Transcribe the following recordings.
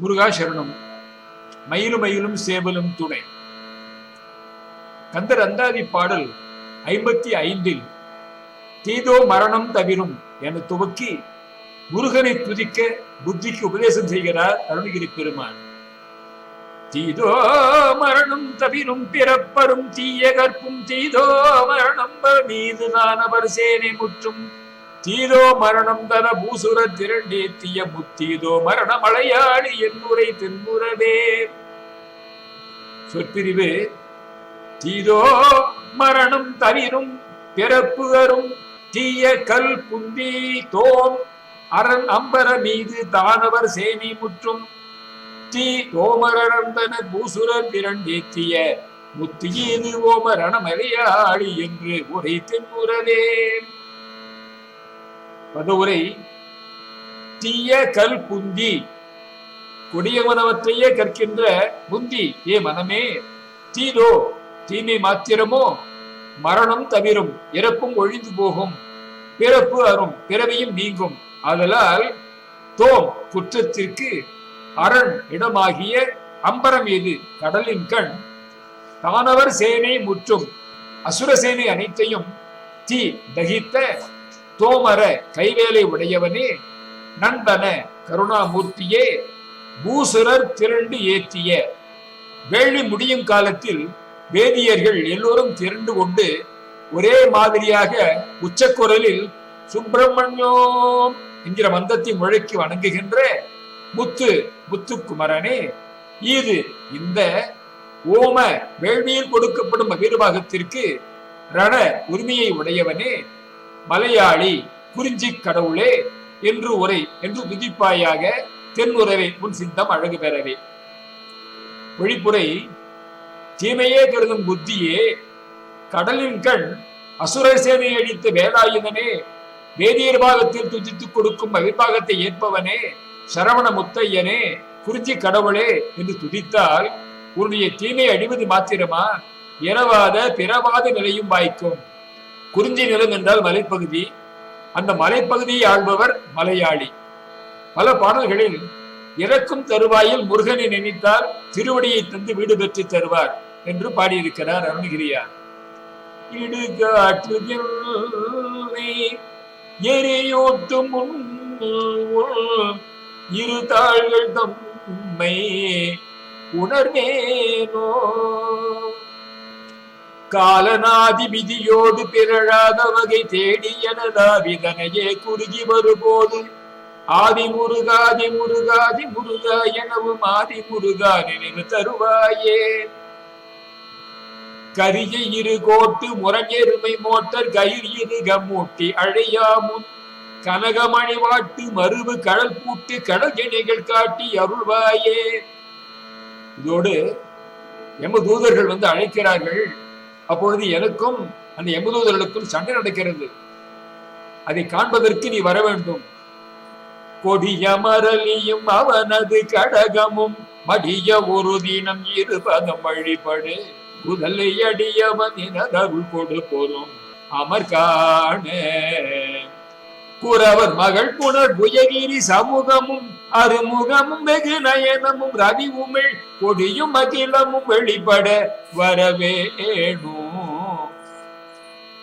முருகா சரணம். மயிலும் மயிலும் சேவலும் துணை. கந்தர் அந்தாதி பாடல் ஐம்பத்தி ஐந்தில் தீதோ மரணம் தவிரும் என துவக்கி முருகனை துதிக்க புத்திக்கு உபதேசம் செய்கிறார் அருணகிரி பெருமான். தீதோ மரணம் தவிரும் பிறப்பரும் தீய கற்பும் தீதோ மரணம் மீதுதான் அவர் சேனை முற்றும். தீதோ மரணம் தர பூசுர திரண்டேத்திய முத்தீதோ மரண மலையாளி என்னுரை தென்முறவே. சொற்பிரிவு தீதோ மரணம் தவிரும் பிறப்பு அரும் தீய கல் புந்தி தோம் அரண் அம்பர மீது தானவர் சேமி முற்றும் தீ ஓமரணந்தன பூசுரர் திரண்டேத்திய முத்தியீது ஓமரணமலையாளி என்று உரை தென்முறவே. பதவுரை தீய கல் புந்தி கொடியவனவற்றையே கற்கின்ற புந்தி ஏ மனமே தீதோ தீமை மாத்திரமோ மரணம் தவிரும் இறப்பும் ஒழிந்து போகும் பிறப்பு அரும் பிறவியும் நீங்கும். ஆதலால் தோம் குற்றத்திற்கு அரண் இடமாகிய அம்பரம் எது கடலின் கண் தானவர் சேனை முற்றும் அசுர சேனை அனைத்தையும் தீ தகித்த தோமர கைவேலை உடையவனே நண்பன கருணாமூர்த்தியே பூசுரர் திரண்டு ஏத்திய வேள்வி முடியும் காலத்தில் வேதியர்கள் எல்லோரும் திரண்டு கொண்டு ஒரே மாதிரியாக உச்சக்குரலில் சுப்பிரமணியோம் என்கிற மந்தத்தை முழக்கி வணங்குகின்ற முத்து முத்துக்குமரனே இது இந்த ஓம வேள்வியில் கொடுக்கப்படும் மகிழ்வாகத்திற்கு ரண உரிமையை உடையவனே மலையாளி குறிஞ்சி கடவுளே என்று உரை என்று துதிப்பாயாக தென்னுறவே உன் சித்தம் அழகு பெறவே. பொழிப்புரை தீமையே கருதும் புத்தியே கடலின் கண் அசுர சேனை அழித்த வேலாயுதனே வேதியர் பாகத்தில் துதித்துக் கொடுக்கும் அவிர்பாகத்தை ஏற்பவனே சரவண முத்தையனே குறிஞ்சி கடவுளே என்று துதித்தால் உன்னுடைய தீமை அடிவது மாத்திரமா? இரவாத பிறவாத நிலையும் வாய்க்கும். குறிஞ்சி நிலம் என்றால் மலைப்பகுதி. அந்த மலைப்பகுதியை ஆள்பவர் மலையாளி. பல பாடல்களில் இறக்கும் தருவாயில் முருகனை நினைத்தால் திருவடியை தந்து வீடு பெற்று தருவார் என்று பாடியிருக்கிறார் அருணகிரியார். இடுகாற்று எரியூட்டும் இரு தாள்கள் தம்மை உணர்வேனோ? காலநாதிபிதியோடு பிறழாத வகை தேடி எனதாவிதனையே குறுகி வருபோது ஆதி முருகாதி முருகாதி முருகா எனவும் ஆதி முருகா நினைவு தருவாயே. கரிய இரு கோட்டு முரங்கெருமை மோட்டர் கயிர் இரு கம்மூட்டி அழையாமுன் கனகமணி வாட்டு மருவு கடல் பூட்டு கடல் இணைகள் காட்டி அருள்வாயே. இதோடு எம தூதர்கள் வந்து அழைக்கிறார்கள் அப்பொழுது எனக்கும் அந்த எமுதூதர்களுக்கும் சண்டை நடக்கிறது. அதை காண்பதற்கு நீ வர வேண்டும். கொடிய மரலியும் அவனது கடகமும் மடிய ஒரு தினம் இருபதம் வழிபடு. முதலை அடியவன் அருள் கொடு போதும் அமர் காண குறவர் மகள் புனர் புயகிரி சமூகமும் அருமுகமும் வெகு நயனமும் ரவி உமிழ் கொடியும் அகிலமும் வெளிப்பட வரவேணும்.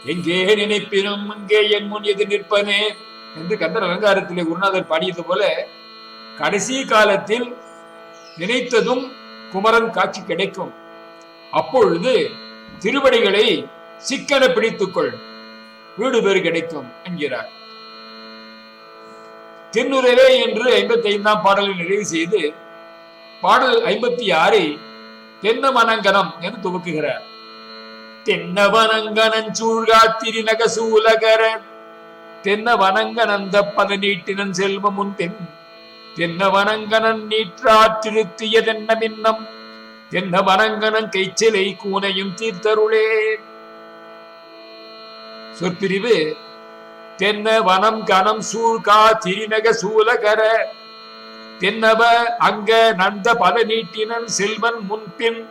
எங்கே நினைப்பினும் இங்கே என் முன் எது நிற்பனே? என்று கந்தர் அலங்காரத்திலே குருநாதர் பாடியது போல கடைசி காலத்தில் நினைத்ததும் குமரன் காட்சி கிடைக்கும். அப்பொழுது திருவடிகளை சிக்கன பிடித்துக்கொள் வீடு பேறு கிடைக்கும் என்கிறார். திருநுரவே என்று ஐம்பத்தி ஐந்தாம் பாடலை நிறைவு செய்து பாடல் ஐம்பத்தி ஆறை தென்ன மனங்கனம் என்று துவக்குகிறார். தென்னவனங்கனன் சூழ்காத்திரி நகசூலகர தென்ன வனங்கனந்த பத நீட்டினன் செல்வமுன் தென் தென்னவனங்கனன் நீற்றாற்றிருத்திய தென்ன மின்னம் தென்ன கைச்சிலை கூனையும் தீர்த்தருளே. சொற்பிரிவு தென்ன வனம் கனம் சூழ்கா திரிநக சூலகர தென்னவ அங்க நந்த பத நீட்டினன் செல்வன் முன்பின்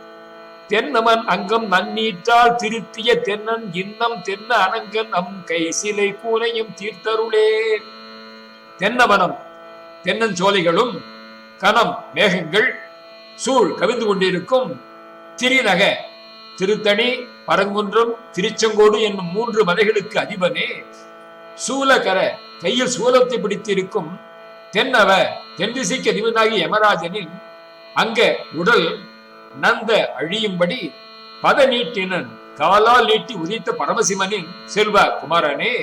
தென்னவன் அங்கம் நன்னீற்றால் திருத்திய தென்னன் இன்னம் தென்ன அனங்கன் அம் கை சிலை கூனையும் தீர்த்தருளே. தென்னவனம் தென்னஞ்சோலைகளும் கனம் மேகங்கள் சூழ் கவிந்து கொண்டிருக்கும் திரிநக திருத்தணி பரங்குன்றம் திருச்செங்கோடு என்னும் மூன்று மலைகளுக்கு அதிபனே. சூலகர கையில் சூலத்தை பிடித்திருக்கும் தென்னவ தென் திசைக்கு அதிபனாகி யமராஜனின் அங்க உடல் நந்த அழியும்படி பத நீட்டினன் காலால் நீட்டி உதித்த பரமசிவனின் செல்வ குமாரனே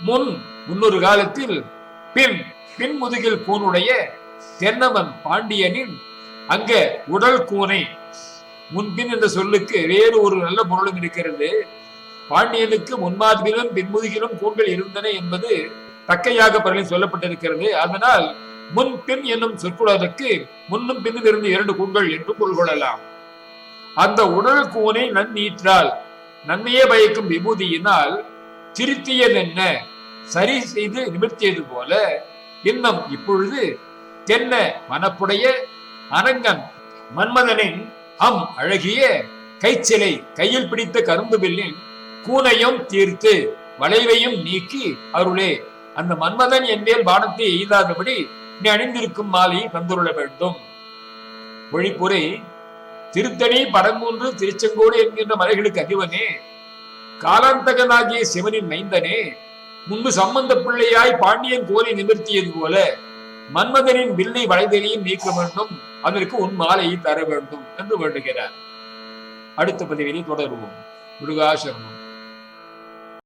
முன் முன்னொரு காலத்தில் பின் பின் முதுகில் கூனுடைய தென்னவன் பாண்டியனின் அங்க உடல் கூனை முன்பின் என்ற சொல்லுக்கு வேறு ஒரு நல்ல பொருளும் இருக்கிறது. பாண்டியனுக்கு முன்மாதிரிலும் பின்முதுகிலும் கூண்கள் இருந்தன என்பது தக்கையாக பரலில் சொல்லப்பட்டிருக்கிறது. அதனால் முன் பின் என்னும் சொற்கூடதற்கு முன்னும் பின்னும் இருந்து இரண்டு கூண்கள் என்று பொருள் கொள்ளலாம் அந்த உடல் கூனை நன்னீற்றால் நன்மையே பயக்கும் விபூதியினால் திருத்தியது என்ன? சரி செய்து நிமிர்த்தியது போல இன்னும் இப்பொழுது தென்ன மனப்புடைய அரங்கன் மன்மதனின் அம் அழகிய கைச்சிலை கையில் பிடித்த கரும்பு வில்லின் கூனையும் தீர்த்து வளைவையும் நீக்கி அருளே. அந்த மன்மதன் என்பேல் பானத்தை எய்தாதபடி நீ அணிந்திருக்கும் மாலையை தந்துருள வேண்டும். ஒழிப்புரை திருத்தணி பரங்கூன்று திருச்செங்கோடு என்கின்ற மலைகளுக்கு அதிபனே காலாந்தகனாகிய சிவனின் மைந்தனே முன்பு சம்பந்த பிள்ளையாய் பாண்டியன் கோலை நிமிர்த்தியது போல மன்மதனின் வில்லை வளைதலையும் நீக்க வேண்டும் அதற்கு உன் மாலையை தர வேண்டும் என்று வேண்டுகிறார். அடுத்த பதிவினை தொடருவோம். முருகாசரணம்.